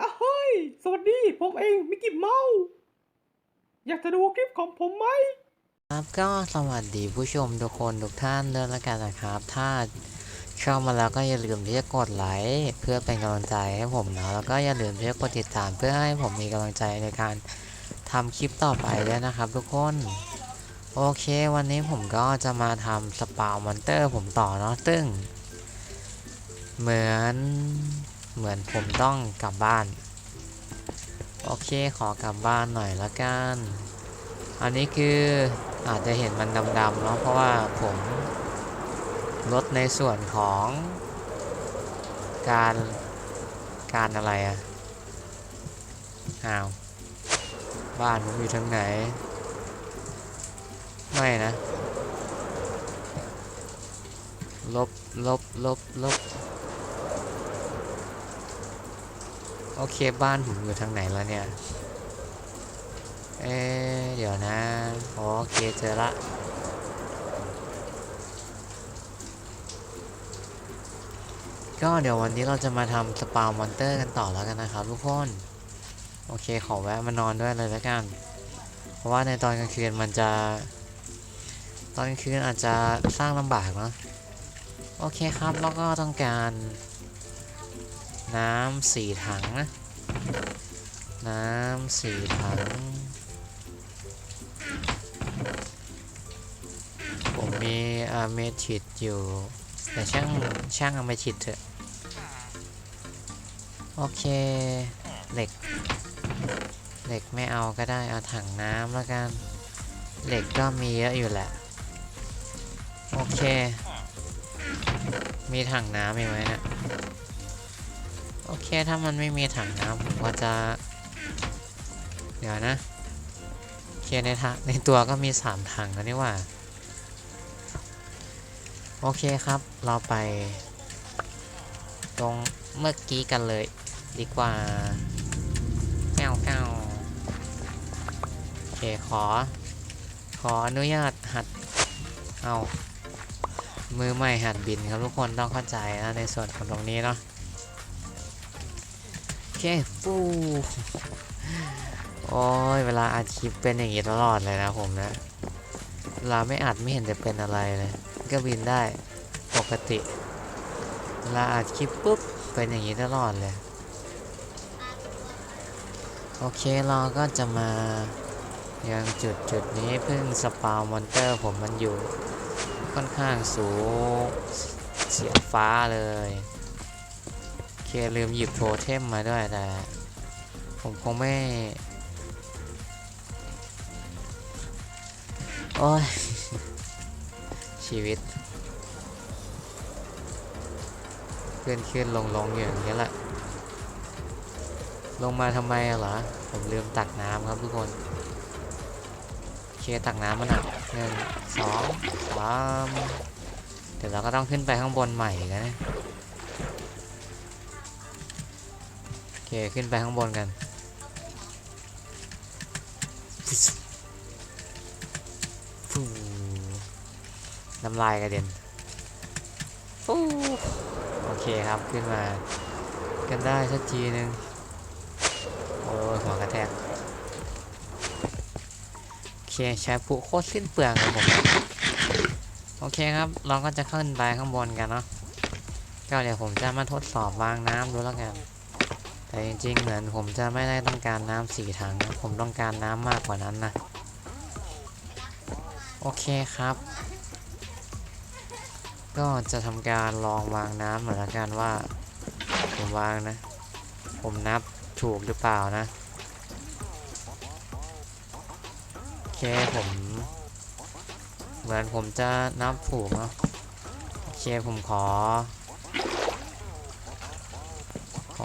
อ้าเฮ้ย สวัสดี ผมเองมิกกี้เมา อยากจะดูคลิปของผมไหม ครับก็สวัสดีผู้ชมทุกคนทุกท่านเลยละกันนะครับ ถ้าชอบมาแล้วก็อย่าลืมที่จะกดไลค์เพื่อเป็นกำลังใจให้ผมนะแล้วก็อย่าลืมที่จะกดติดตามเพื่อให้ผมมีกำลังใจในการทำคลิปต่อไปด้วยนะครับ ทุกคนโอเควันนี้ผมก็จะมาทำสปาวมอนเตอร์ผมต่อเนาะซึ่ง เหมือน เหมือนผมต้องกลับบ้าน โอเคขอกลับบ้านหน่อยละกัน อันนี้คืออาจจะเห็นมันดำๆเนาะเพราะว่าผมลดในส่วนของการการอะไรอะอ้าว บ้านผมอยู่ทางไหน ไม่นะ ลบ ลบ ลบ ลบ โอเคบ้านผมอยู่ทางไหนแล้วเนี่ย เอ๊เดี๋ยวนะ โอเคเจอละก็เดี๋ยววันนี้เราจะมาทำสปาวมอนเตอร์กันต่อแล้วกันนะครับทุกคน โอเคขอแวะมานอนด้วยเลยแล้วกัน เพราะว่าในตอนกลางคืนมันจะ ตอนกลางคืนอาจจะสร้างลำบากเนะโอเคครับแล้วก็ต้องการ น้ำสี่ถังนะ น้ำสี่ถัง ผมมีอะเมทิดอยู่ แต่ช่างช่างอะเมทิดเถอะ โอเค เหล็ก เหล็กไม่เอาก็ได้ เอาถังน้ำแล้วกัน เหล็กก็มีเยอะอยู่แหละ โอเค มีถังน้ำอีไหมเนะี่ย โอเคถ้ามันไม่มีถังน้ำผมก็จะ เดี๋ยวนะโอเคในทางในตัวก็มี 3 ถังแล้วนี่ว่า โอเคครับ เราไป ตรงเมื่อกี้กันเลย ดีกว่าแก้วแก้วโอเคขอ ขออนุญาตหัด เอามือใหม่หัดบินครับทุกคนต้องเข้าใจนะในส่วนของตรงนี้เนาะ ฟูโอ้ยเวลาอัดคลิปเป็นอย่างนี้ตลอดเลยนะผมนะเวลาไม่อัดไม่เห็นจะเป็นอะไรเลย ก็บินได้ปกติเวลาอัดคลิปปุ๊บเป็นอย่างนี้ตลอดเลย โอเคเราก็จะมายังจุดจุดนี้เพิ่งสปาวมอนเตอร์ผมมันอยู่ค่อนข้างสูงเสียฟ้าเลย ลืมหยิบโทเทมมาด้วยแต่ผมคงไม่ โอ้ย ชีวิต ขึ้นขึ้นลงลงอย่างนี้แหละ ลงมาทำไมเหรอ ผมลืมตักน้ำครับทุกคนเคตักน้ำมันอะหนึ่งสองสามเดี๋ยวเราก็ต้องขึ้นไปข้างบนใหม่อีกนะ ขึ้นไปข้างบนกันน้ำลายกระเด็นโอเคครับขึ้นมา กันได้สักทีหนึ่งโอ้ยหัวกระแทกโอเคใช้ผู้โคตรสิ้นเปลืองเลยผมโอเคครับ เราก็จะขึ้นไปข้างบนกันเนาะก็เดี๋ยวผมจะมาทดสอบวางน้ำดูแล้วกัน แต่จริงๆเหมือนผมจะไม่ได้ต้องการน้ำสี่ถังผมต้องการน้ำมากกว่านั้นนะ โอเคครับ ก็จะทำการลองวางน้ำเหมือนกันว่า ผมวางนะ ผมนับถูกหรือเปล่านะ โอเคผม เหมือนผมจะนับถูกเนาะโอเคผมขอ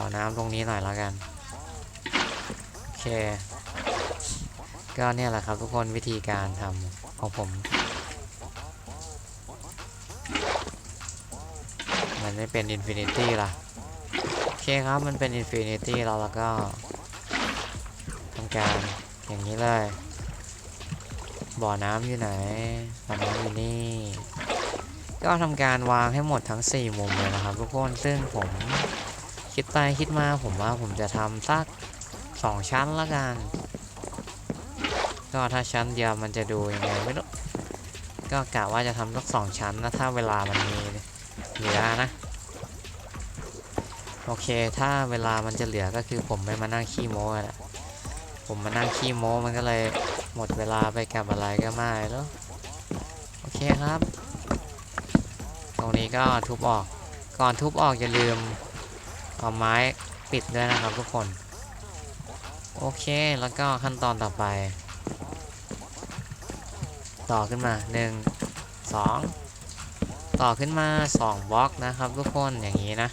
อน้ำตรงนี้หน่อยแล้วกัน โอเค ก็เนี่ยแหละครับทุกคนวิธีการทำของผม มันไม่เป็นอินฟินิตี้ล่ะ โอเคครับมันเป็นอินฟินิตี้แล้วแล้วก็ทำการอย่างนี้เลย บ่อน้ำอยู่ไหนบ่อน้ำอยู่นี่ก็ทำการวางให้หมดทั้ง 4 มุมเลยนะครับทุกคนซึ่งผม คิดไปคิดมาผมว่าผมจะทำสักสองชั้นละกัน ก็ถ้าชั้นเดียวมันจะดูยังไงไม่รู้ ก็กะว่าจะทำสักสองชั้นนะถ้าเวลามันมีเหลือนะ โอเคถ้าเวลามันจะเหลือก็คือผมไม่มานั่งขี้โม้แหละผมมานั่งขี้โม้มันก็เลยหมดเวลาไปกับอะไรก็ไม่แล้วโอเคครับ ตรงนี้ก็ทุบออกก่อนทุบออกอย่าลืม เอาไม้ปิดด้วยนะครับทุกคน โอเคแล้วก็ขั้นตอนต่อไป ต่อขึ้นมา 1 2 ต่อขึ้นมา 2บล็อกนะครับทุกคนอย่างนี้นะ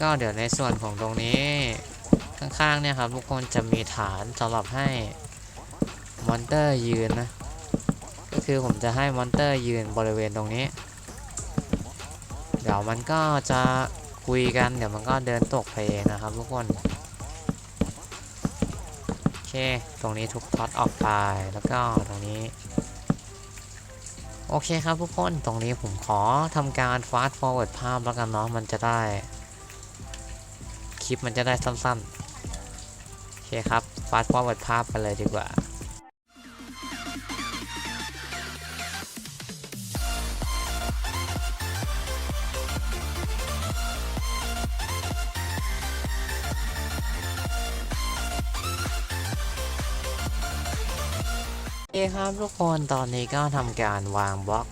ก็เดี๋ยวในส่วนของตรงนี้ข้างๆเนี่ยครับทุกคนจะมีฐานสำหรับให้มอนเตอร์ยืนนะ ก็คือผมจะให้มอนเตอร์ยืนบริเวณตรงนี้ เดี๋ยวมันก็จะ คุยกันเดี๋ยวมันก็เดินตกไปเองนะครับทุกคนโอเคตรงนี้ทุกท็อตออกไปแล้วก็ตรงนี้ โอเคครับทุกคนตรงนี้ผมขอทำการ fast forward ภาพแล้วกันเนาะมันจะได้ คลิปมันจะได้สั้นๆโอเคครับ fast forward ภาพไปเลยดีกว่า อเคครับทุกคนตอนนี้ก็ทำการวางบล็อก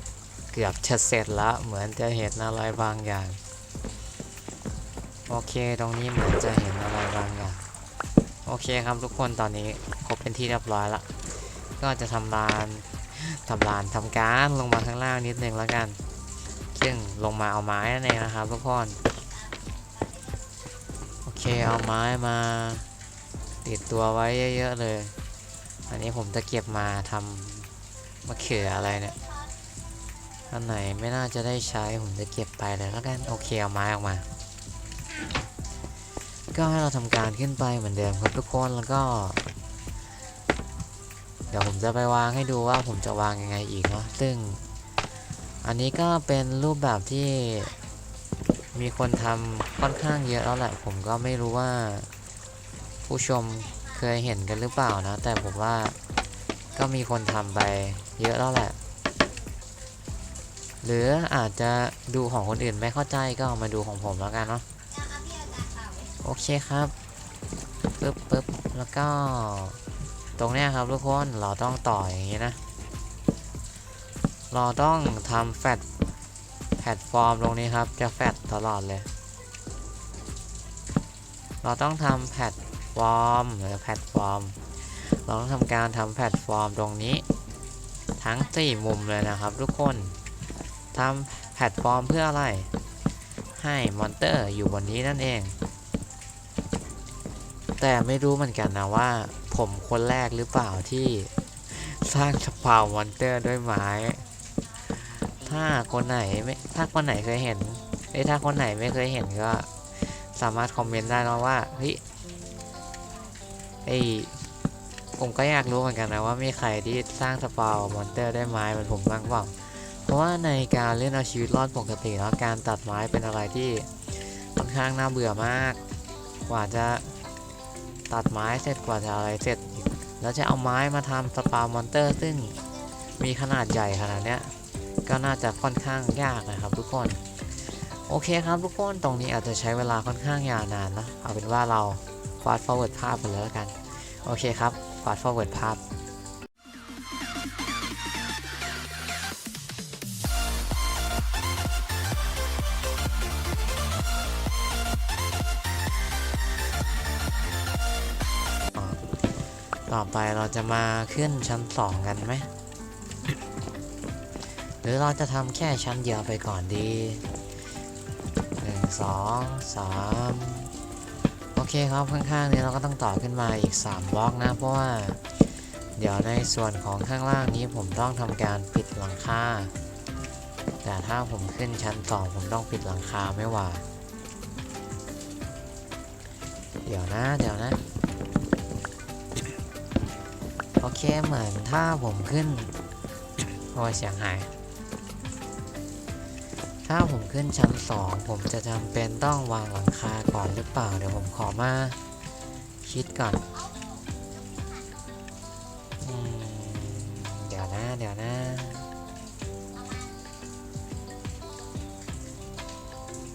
เกือบจะเสร็จแล้วเหมือนจะเห็นอะไรบางอย่าง โอเคตรงนี้เหมือนจะเห็นอะไรบางอย่าง โอเคครับทุกคนตอนนี้ครบเป็นที่เรียบร้อยละก็จะทำลานทำลานทำการลงมาข้างล่างนิดนึงแล้วกัน ซึ่งลงมาเอาไม้นั่นเองนะครับทุกคนโอเคเอาไม้มา ติดตัวไว้เยอะๆเลย อันนี้ผมจะเก็บมาทำมะเขืออะไรเนี่ยอันไหนไม่น่าจะได้ใช้ผมจะเก็บไปเลยแล้วกันโอเคเอาไม้ออกมา ก็ให้เราทำการขึ้นไปเหมือนเดิมครับทุกคนแล้วก็ เดี๋ยวผมจะไปวางให้ดูว่าผมจะวางยังไงอีกเนาะซึ่ง อันนี้ก็เป็นรูปแบบที่มีคนทำค่อนข้างเยอะแล้วแหละผมก็ไม่รู้ว่าผู้ชม ยเห็นกันหรือเปล่านะ แต่ผมว่าก็มีคนทำไปเยอะแล้วแหละ หรืออาจจะดูของคนอื่นไม่เข้าใจก็เอามาดูของผมแล้วกันเนาะโอเคครับปึ๊บปึ๊บแล้วก็ตรงเนี้ยครับทุกคนเราต้องต่ออย่างนี้นะ เราต้องทำแฟลตแพลตฟอร์มตรงนี้ครับจะแฟลตตลอดเลย เราต้องทำแพลต ฟอร์มหรือแพลตฟอร์ม เราต้องทำการทำแพลตฟอร์มตรงนี้ ทั้ง4มุมเลยนะครับทุกคนทำแพลตฟอร์มเพื่ออะไร ให้มอนเตอร์อยู่บนนี้นั่นเอง แต่ไม่รู้เหมือนกันนะว่า ผมคนแรกหรือเปล่าที่สร้างสปาวมอนเตอร์ด้วยไม้ ถ้าคนไหนไม่ถ้าคนไหนเคยเห็นไอ้ถ้าคนไหนไม่เคยเห็นก็สามารถคอมเมนต์ได้นะว่าเฮ้ย ไอผมก็อยากรู้เหมือนกันนะว่ามีใครที่สร้างสปาวมอนเตอร์ได้ไม้เหมือนผมบ้างเปล่าเพราะว่าในการเล่นเอาชีวิตรอดปกติแล้วการตัดไม้เป็นอะไรที่ค่อนข้างน่าเบื่อมาก กว่าจะตัดไม้เสร็จกว่าจะอะไรเสร็จ แล้วจะเอาไม้มาทำสปาวมอนเตอร์ ซึ่งมีขนาดใหญ่ขนาดเนี้ยก็น่าจะค่อนข้างยากนะครับทุกคน โอเคครับทุกคนตรงนี้อาจจะใช้เวลาค่อนข้างยาวนานนะเอาเป็นว่าเรา fast forward ภาพไปเลยแล้วกัน โอเคครับ fast forward ภาพต่อไปเราจะมาขึ้นชั้นสองกันไหม หรือเราจะทำแค่ชั้นเดียวไปก่อนดีหนึ่งสองสาม เคครับข้างๆนี้เราก็ต้องต่อขึ้นมาอีก3บล็อกนะ เพราะว่า เดี๋ยวในส่วนของข้างล่างนี้ผมต้องทำการปิดหลังคาแต่ถ้าผมขึ้นชั้นสองผมต้องปิดหลังคาไม่ว่า เดี๋ยวนะเดี๋ยวนะ โอเคเหมือนถ้าผมขึ้นโอ้เสียงหาย ถ้าผมขึ้นชั้นสองผมจะจำเป็นต้องวางหลังคาก่อนหรือเปล่า เดี๋ยวผมขอมาคิดก่อนอเดี๋ยวนะ เดี๋ยวนะ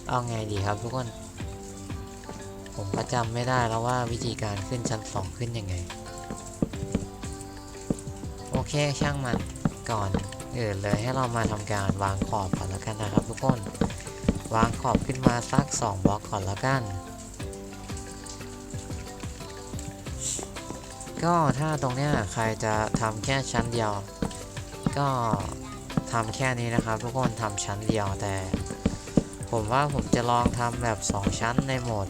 เอาไงดีครับทุกคน ผมก็จำไม่ได้แล้วว่าวิธีการขึ้นชั้นสองขึ้นยังไง โอเคช่างมันก่อน อื่นเลยให้เรามาทำการวางขอบก่อนแล้วกันนะครับ ทุกคน วางขอบขึ้นมาสัก 2บล็อกก่อนแล้วกัน ก็ถ้าตรงเนี้ยใครจะทำแค่ชั้นเดียว ก็ทำแค่นี้นะครับ ทุกคนทำชั้นเดียวแต่ ผมว่าผมจะลองทำแบบ 2 ชั้นในโหมด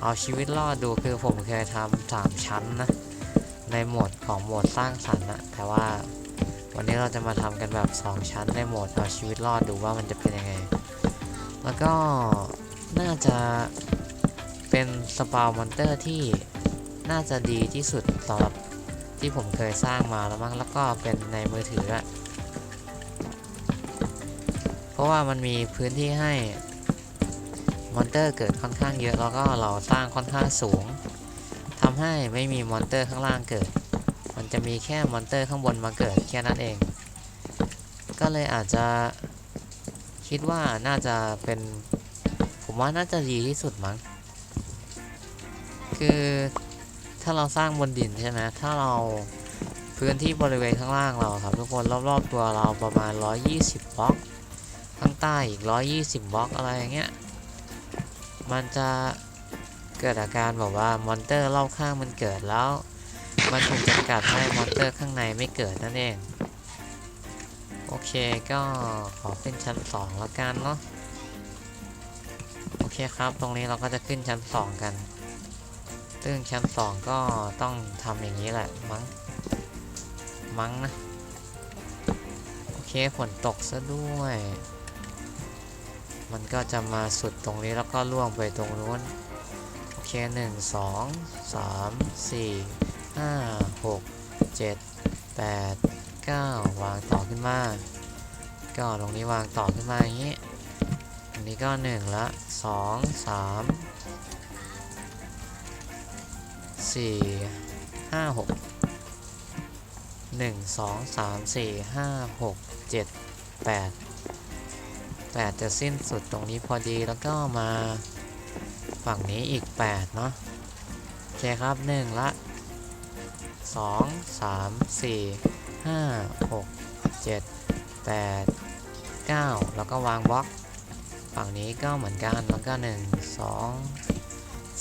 เอาชีวิตรอดดูคือผมเคยทำสามชั้นนะในโหมดของโหมดสร้างสรรค์นะแต่ว่า วันนี้เราจะมาทำกันแบบ 2 ชั้นในโหมดเอาชีวิตรอดดูว่ามันจะเป็นยังไง แล้วก็น่าจะเป็นสปาวมอนเตอร์ที่น่าจะดีที่สุดสำหรับที่ผมเคยสร้างมาแล้วมั้งแล้วก็เป็นในมือถืออะเพราะว่ามันมีพื้นที่ให้มอนเตอร์เกิดค่อนข้างเยอะแล้วก็เราสร้างค่อนข้างสูงทำให้ไม่มีมอนเตอร์ข้างล่างเกิด มันจะมีแค่มอนเตอร์ข้างบนมาเกิดแค่นั้นเอง ก็เลยอาจจะคิดว่าน่าจะเป็น ผมว่าน่าจะดีที่สุดมั้ง คือถ้าเราสร้างบนดินใช่ไหมถ้าเราพื้นที่บริเวณข้างล่างเราครับทุกคนรอบๆตัวเราประมาณ 120บล็อกข้างใต้อีก 120บล็อกอะไรอย่างเงี้ย มันจะเกิดอาการแบบว่ามอนเตอร์รอบข้างมันเกิดแล้ว มันถูกจำกัดให้มอเตอร์ข้างในไม่เกิดนั่นเอง โอเคก็ขอขึ้นชั้น 2 แล้วกันเนาะ โอเคครับ ตรงนี้เราก็จะขึ้นชั้น 2 กัน ซึ่งชั้น 2 ก็ต้องทำอย่างนี้แหละ มั้ง มั้งนะ โอเคฝนตกซะด้วย มันก็จะมาสุดตรงนี้แล้วก็ล่วงไปตรงนู้น โอเคหนึ่งงสามสี่ 5 6 7 8 9 วางต่อขึ้นมา ก็ตรงนี้วางต่อขึ้นมาอย่างนี้ตรงนี้ก็ 1 ละ 2 3 4 5 6 1 2 3 4 5 6 7 8 9 8 จะสิ้นสุดตรงนี้พอดีแล้วก็มาฝั่งนี้อีก 8 เนาะโอเคครับ 1 ละ 2 3 4ห้าหกเจ็ดแปดเก้าแล้วก็วางบล็อก ฝั่งนี้ก็เหมือนกันแล้วก็หนึ่งสอง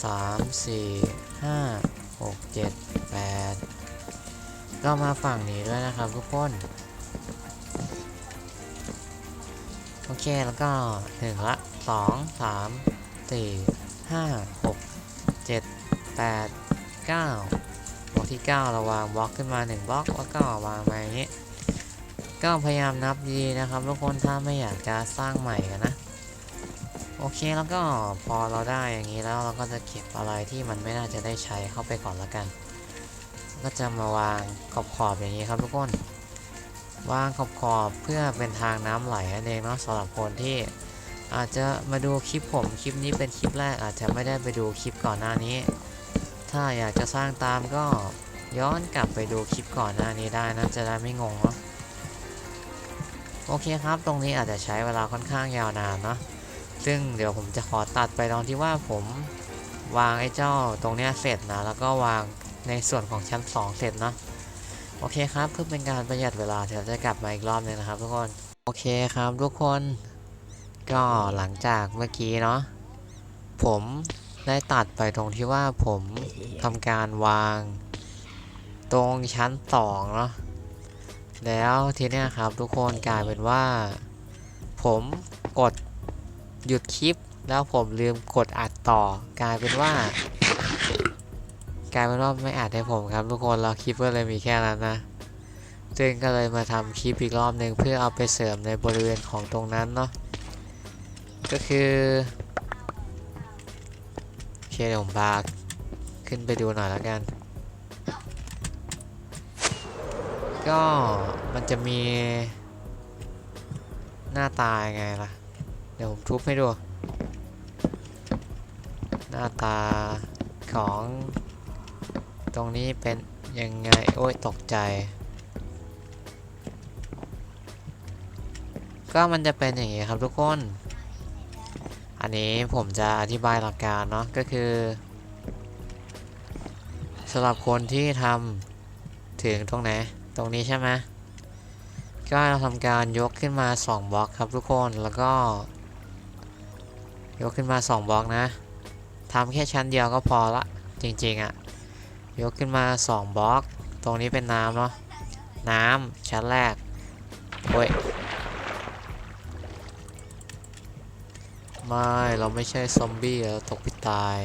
สามสี่ห้าหกเจ็ดแปดก็มาฝั่งนี้ด้วยนะครับทุกคนโอเคแล้วก็หนึ่งละสองสามสี่ห้าหกเจ็ดแปดเก้า บล็อกที่ 9 เราวางบล็อกขึ้นมา 1 บล็อกแล้วก็วางมาอย่างนี้ ก็พยายามนับดีนะครับทุกคนถ้าไม่อยากจะสร้างใหม่กันนะ โอเคแล้วก็พอเราได้อย่างนี้แล้วเราก็จะเก็บอะไรที่มันไม่น่าจะได้ใช้เข้าไปก่อนละกัน ก็จะมาวางขอบขอบๆอย่างนี้ครับทุกคน วางขอบขอบๆเพื่อเป็นทางน้ำไหลนั่นเองเนาะสำหรับคนที่อาจจะมาดูคลิปผมคลิปนี้เป็นคลิปแรกอาจจะไม่ได้ไปดูคลิปก่อนหน้านี้ ถ้าอยากจะสร้างตามก็ย้อนกลับไปดูคลิปก่อนหน้านี้ได้นะจะได้ไม่งงเนาะโอเคครับ ตรงนี้อาจจะใช้เวลาค่อนข้างยาวนานเนาะซึ่งเดี๋ยวผมจะขอตัดไปตอนที่ว่าผมวางไอ้เจ้าตรงเนี้ยเสร็จนะ แล้วก็วางในส่วนของชั้น 2 เสร็จเนาะโอเคครับเพื่อเป็นการประหยัดเวลาเดี๋ยวจะกลับมาอีกรอบหนึงนะครับ ทุกคนโอเคครับทุกคนก็หลังจากเมื่อกี้เนาะผม ได้ตัดไปตรงที่ว่าผมทำการวาง ตรงชั้นสองเนาะแล้วทีเนี้ยครับทุกคนกลายเป็นว่า ผมกดหยุดคลิป แล้วผมลืมกดอัดต่อกลายเป็นว่า กลายเป็นว่าไม่อัดให้ผมครับทุกคนแล้วคลิปก็เลยมีแค่นั้นนะซึ่งก็เลยมาทำคลิปอีกรอบหนึ่งเพื่อเอาไปเสริมในบริเวณของตรงนั้นเนาะก็คือโอ เคเดี๋ยวผมพาขึ้นไปดูหน่อยแล้วกัน ก็มันจะมีหน้าตายังไงล่ะ เดี๋ยวผมทุบให้ดู หน้าตาของตรงนี้เป็นยังไง โอ้ยตกใจ ก็มันจะเป็นอย่างนี้ครับทุกคน อันนี้ผมจะอธิบายหลักการเนาะก็คือสำหรับคนที่ทำถึงตรงไหนตรงนี้ใช่ไหมก็เราทำการยกขึ้นมา 2บล็อกครับทุกคนแล้วก็ ยกขึ้นมา 2บล็อกนะทำแค่ชั้นเดียวก็พอละจริงๆอะ่ะยกขึ้นมา 2บล็อก ตรงนี้เป็นน้ำเนาะน้ำชั้นแรกโอ้ย ไม่เราไม่ใช่ซอมบี้เราตกพิตาย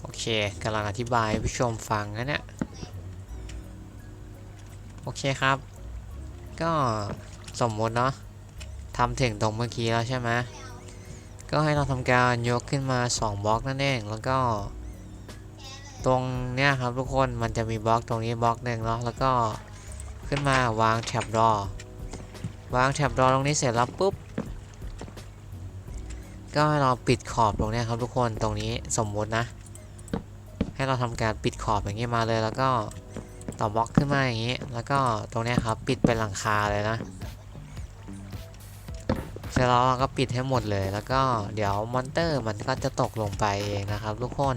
โอเคกำลังอธิบายให้ผู้ชมฟังนะเนี่ย โอเคครับ ก็สมมติเนาะทำถึงตรงเมื่อกี้แล้วใช่ไหมก็ให้เราทำการยกขึ้นมา 2บล็อกนั่นเอง แล้วก็ ตรงเนี้ยครับทุกคนมันจะมีบล็อกตรงนี้บล็อกหนึ่งเนาะแล้วก็ ขึ้นมาวางแท็บรอ วางแท็บรอตรงนี้เสร็จแล้วปุ๊บ ก็ให้เราปิดขอบตรงนี้ครับทุกคนตรงนี้สมมุตินะ ให้เราทำการปิดขอบอย่างนี้มาเลยแล้วก็ต่อบล็อกขึ้นมาอย่างนี้ แล้วก็ตรงนี้ครับปิดเป็นหลังคาเลยนะเสร็จแล้วเราก็ปิดให้หมดเลย แล้วก็เดี๋ยวมอนเตอร์มันก็จะตกลงไปเองนะครับทุกคน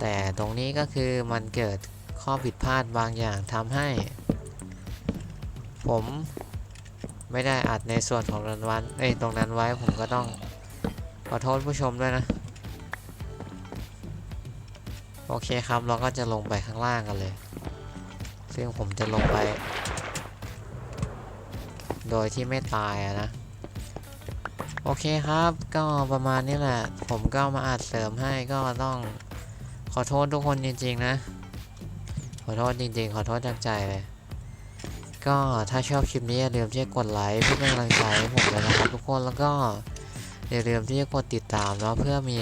แต่ตรงนี้ก็คือมันเกิดข้อผิดพลาดบางอย่างทำให้ ผมไม่ได้อัดในส่วนของรางวัลเอ้ยตรงนั้นไว้ผมก็ต้องขอโทษผู้ชมด้วยนะ โอเคครับเราก็จะลงไปข้างล่างกันเลย ซึ่งผมจะลงไป โดยที่ไม่ตายะนะ โอเคครับก็ประมาณนี้แหละ ผมก็มาอัดเสริมให้ก็ต้องขอโทษทุกคนจริง ๆ นะ ขอโทษจริง ๆ ขอโทษจากใจเลย ก็ถ้าชอบคลิปนี้อย่าลืมที่จะกดไลค์เพื่อเป็นกำลังใจให้ผมเลยนะครับทุกคนแล้วก็อย่าลืมที่จะกดติดตามเนาะเพื่อมี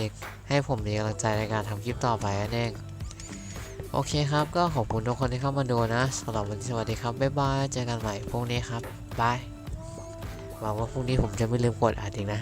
ให้ผมมีกำลังใจในการทำคลิปต่อไปนั่นเองโอเคครับก็ขอบคุณทุกคนที่เข้ามาดูนะสำหรับวันนี้สวัสดีครับบ๊ายบายเจอกันใหม่พรุ่งนี้ครับบายหวังว่าพรุ่งนี้ผมจะไม่ลืมกดอัดอีกนะ